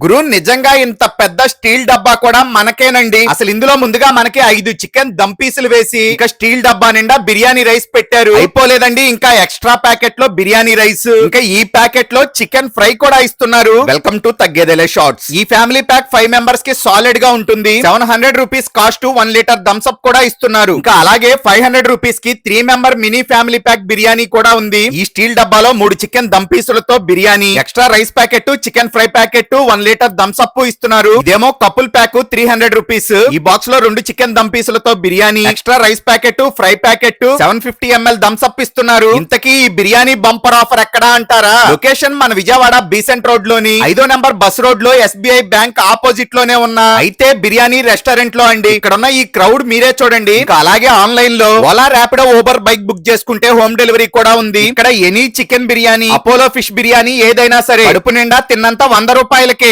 గురు నిజంగా ఇంత పెద్ద స్టీల్ డబ్బా కూడా మనకేనండి. అసలు ఇందులో ముందుగా మనకి ఐదు చికెన్ దమ్ పీసులు వేసి ఇంకా స్టీల్ డబ్బా నిండా బిర్యానీ రైస్ పెట్టారు. అయిపోలేదండి ఇంకా ఎక్స్ట్రా ప్యాకెట్లో బిర్యానీ రైస్ ఇంకా ఈ ప్యాకెట్లో చికెన్ ఫ్రై కూడా ఇస్తున్నారు. Welcome to Thaggedele shorts. ఈ ఫ్యామిలీ ప్యాక్ ఫైవ్ మెంబర్స్కి సాలిడ్గా ఉంటుంది. Seven hundred rupees cost one litre Thums Up కూడా ఇస్తున్నారు. ఇంకా అలాగే ఫైవ్ హండ్రెడ్ రూపీస్కి three member mini family pack biryani కూడా ఉంది. ఈ స్టీల్ డబ్బాలో మూడు chicken dum పీసులతో biryani extra rice packet chicken fry packet one litre Thums ఇస్తున్నారు. ఇదేమో couple pack three hundred rupees ఈ బాక్స్లో రెండు chicken dum పీసులతో biryani. Extra rice packet fry packet seven fifty ML Thums Up ఇస్తున్నారు. ఇంతకీ ఈ బిర్యానీ బంపర్ ఆఫర్ ఎక్కడా అంటారా? లొకేషన్ మన విజయవాడ బీసెంట్ రోడ్లోని. ఐదో నెంబర్ బస్ రోడ్లో ఎస్బీఐ బ్యాంక్ ఆపోజిట్లోనే ఉన్న. అయితే బిర్యానీ రెస్టారెంట్లో అండి. ఇక్కడ ఉన్న ఈ క్రౌడ్ మీరే చూడండి. అలాగే ఆన్లైన్లో. Ola Rapido Uber bike book చేసుకుంటే హోమ్ డెలివరీ కూడా ఉంది. ఇక్కడ any chicken biryani Apollo fish biryani ఏదైనా సరే. కడుపు నిండా తిన్నంత వంద రూపాయలకే.